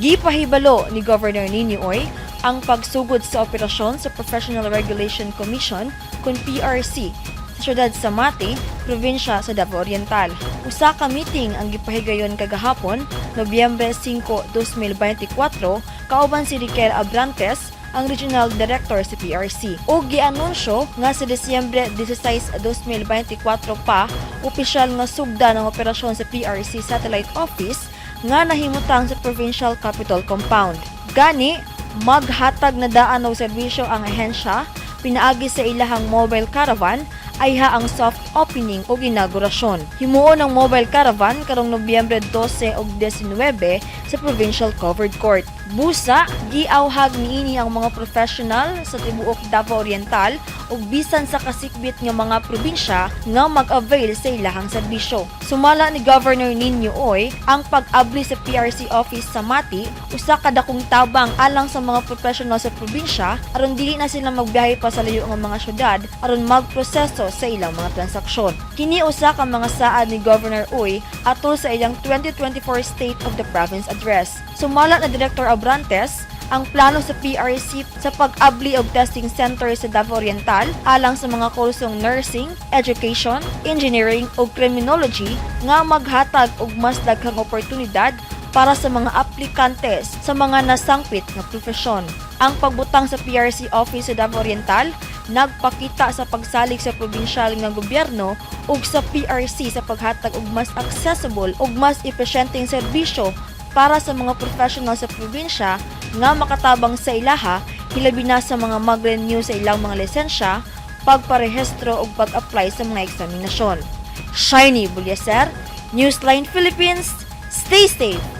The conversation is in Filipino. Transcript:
Gipahibalo ni Governor Ninioy ang pagsugod sa operasyon sa Professional Regulation Commission kung PRC sa syudad sa Mati, probinsya sa Davao Oriental. Usa ka meeting ang gipahigayon kagahapon, Nobyembre 5, 2024, kauban si Riquel Abrantes, ang Regional Director sa PRC. O gianunsyo nga sa Disyembre 16, 2024 pa, opisyal nga sugda ng operasyon sa PRC Satellite Office nga nahimutang sa Provincial Capital Compound. Gani, maghatag na daan og serbisyo ang ahensya pinaagi sa ilahang mobile caravan ay ha ang soft opening o inaugurasyon. Himuon ang mobile caravan karong Nobyembre 12 ug 19 sa Provincial Covered Court. Busa, giawhag niini ang mga professional sa tibuok Davao Oriental ug bisan sa kasikbit nga mga probinsya nga mag-avail sa ilahang serbisyo. Sumala ni Governor Ninyo Oy ang pag-abli sa PRC office sa Mati usa ka dakong tabang alang sa mga professional sa probinsya aron dili na sila magbiyahe pa sa layo nga mga syudad aron magproseso sa ilang mga transaksyon. Kini usa ka mga saad ni Governor Uy atol sa iyang 2024 State of the Province Address. Sumala na Director Abrantes ang plano sa PRC sa pag-abli og testing center sa Davao Oriental alang sa mga kursong nursing, education, engineering ug criminology nga maghatag og mas daghang oportunidad para sa mga aplikantes sa mga nasangpit nga profesyon. Ang pagbutang sa PRC office sa Davao Oriental nagpakita sa pagsalig sa probinsyal nga gobyerno ug sa PRC sa paghatag og mas accessible ug mas epesyenteng serbisyo para sa mga professional sa probinsya nga makatabang sa ilaha hilabi na sa mga mag-renew sa ilang mga lisensya, pagparehistro ug pag-apply sa mga eksaminasyon. Shiny Bulyaser, Newsline Philippines, stay safe!